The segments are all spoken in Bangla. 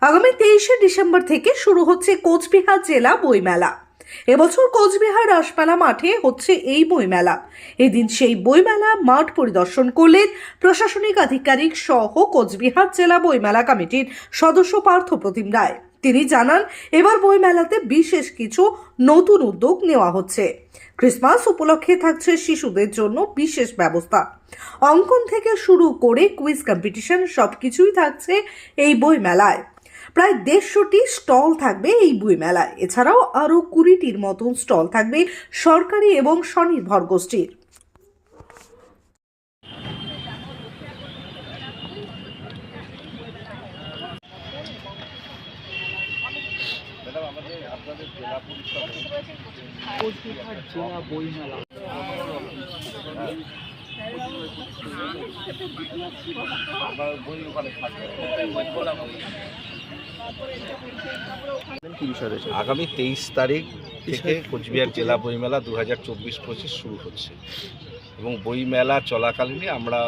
আগামী তেইশে ডিসেম্বর থেকে শুরু হচ্ছে কোচবিহার জেলা বইমেলা। এবছর কোচবিহার রাসমেলা মাঠে হচ্ছে এই বইমেলা। এদিন সেই বইমেলা মাঠ পরিদর্শন করলেন প্রশাসনিক আধিকারিক সহ কোচবিহার জেলা বইমেলা কমিটির সদস্য পার্থ প্রতিম রায়। তিনি জানান, এবার বইমেলাতে বিশেষ কিছু নতুন উদ্যোগ নেওয়া হচ্ছে। ক্রিসমাস উপলক্ষে থাকছে শিশুদের জন্য বিশেষ ব্যবস্থা। অঙ্কন থেকে শুরু করে কুইজ কম্পিটিশন সবকিছুই থাকছে এই বই মেলায় প্রায় দেড়শোটি স্টল থাকবে এই বই মেলায়। এছাড়াও আরও কুড়িটির মতন স্টল থাকবে সরকারি এবং স্বনির্ভর গোষ্ঠীর। আমাদের জেলা জেলা বইমেলা আগামী তেইশ তারিখ থেকে কোচবিহার জেলা বইমেলা দু হাজার চব্বিশ পঁচিশ শুরু হচ্ছে। এবং বইমেলা চলাকালীনই আমরা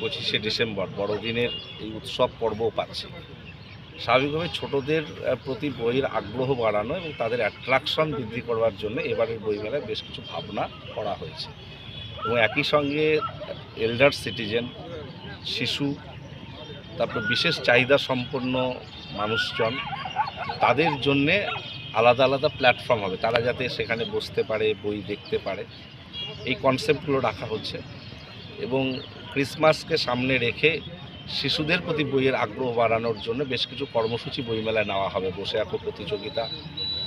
পঁচিশে ডিসেম্বর বড়দিনের এই উৎসব পর্বও পাচ্ছি। স্বাভাবিকভাবে ছোটদের প্রতি বইয়ের আগ্রহ বাড়ানো এবং তাদের অ্যাট্রাকশন বৃদ্ধি করবার জন্য এবারের বইমেলায় বেশ কিছু ভাবনা করা হয়েছে। এবং একই সঙ্গে এল্ডার সিটিজেন শিশু তারপর বিশেষ চাহিদা সম্পন্ন মানুষজন, তাদের জন্যে আলাদা আলাদা প্ল্যাটফর্ম হবে। তারা যাতে সেখানে বসতে পারে, বই দেখতে পারে। এই কনসেপ্টগুলো রাখা হচ্ছে এবং ক্রিসমাসকে সামনে রেখে শিশুদের প্রতি বইয়ের আগ্রহ বাড়ানোর জন্য বেশ কিছু কর্মসূচি বইমেলায় নেওয়া হবে। বসে আঁকো প্রতিযোগিতা,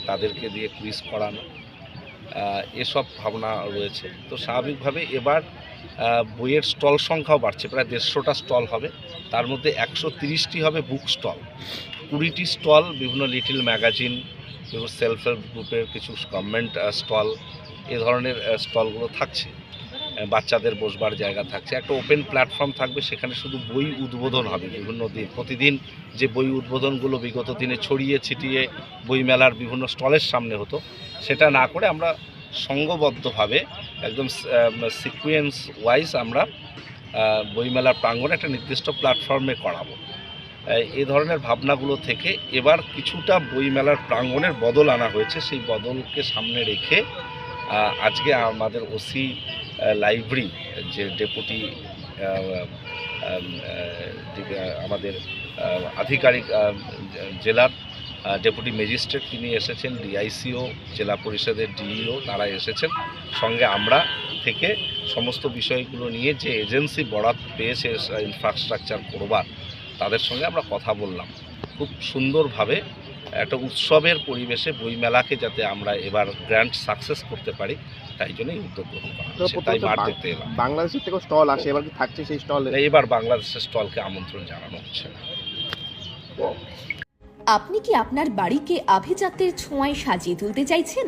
তাদেরকে দিয়ে কুইজ করানো এসব ভাবনা রয়েছে। তো স্বাভাবিকভাবে এবার বইয়ের স্টল সংখ্যাও বাড়ছে। প্রায় দেড়শোটা স্টল হবে। তার মধ্যে একশো তিরিশটি হবে বুক স্টল কুড়িটি স্টল বিভিন্ন লিটিল ম্যাগাজিন বিভিন্ন সেলফ হেল্প গ্রুপের কিছু গভর্নমেন্ট স্টল এ ধরনের স্টলগুলো থাকছে। বাচ্চাদের বসবার জায়গা থাকছে। একটা ওপেন প্ল্যাটফর্ম থাকবে, সেখানে শুধু বই উদ্বোধন হবে। বিভিন্ন দিন, প্রতিদিন যে বই উদ্বোধনগুলো বিগত দিনে ছড়িয়ে ছিটিয়ে বইমেলার বিভিন্ন স্টলের সামনে হতো, সেটা না করে আমরা সঙ্গবদ্ধভাবে একদম সিকুয়েন্স ওয়াইজ আমরা বইমেলার প্রাঙ্গণে একটা নির্দিষ্ট প্ল্যাটফর্মে করাবো। এই ধরনের ভাবনাগুলো থেকে এবার কিছুটা বইমেলার প্রাঙ্গণের বদল আনা হয়েছে। সেই বদলকে সামনে রেখে আজকে আমাদের ওসি লাইব্রেরি যে ডেপুটি আমাদের আধিকারিক জেলার ডেপুটি ম্যাজিস্ট্রেট তিনি এসেছেন ডিআইসিও জেলা পরিষদের ডিইও তারা এসেছেন। সঙ্গে আমরা থেকে সমস্ত বিষয়গুলো নিয়ে যে এজেন্সি বরাত পেয়েছে ইনফ্রাস্ট্রাকচার করবার তাদের সঙ্গে আমরা কথা বললাম। খুব সুন্দরভাবে একটা উৎসবের পরিবেশে বইমেলাকে যাতে আমরা এবার গ্র্যান্ড সাকসেস করতে পারি তাই জন্যই উদ্যোগ গ্রহণ করা তাই দেখতে এলাম। বাংলাদেশের থেকেও স্টল আসে এবার কি থাকছে সেই স্টল এবার বাংলাদেশের স্টলকে আমন্ত্রণ জানানো হচ্ছে আপনি কি আপনার বাড়িকে আভিজাত্যের ছোঁয়ায় সাজিয়ে তুলতে চাইছেন?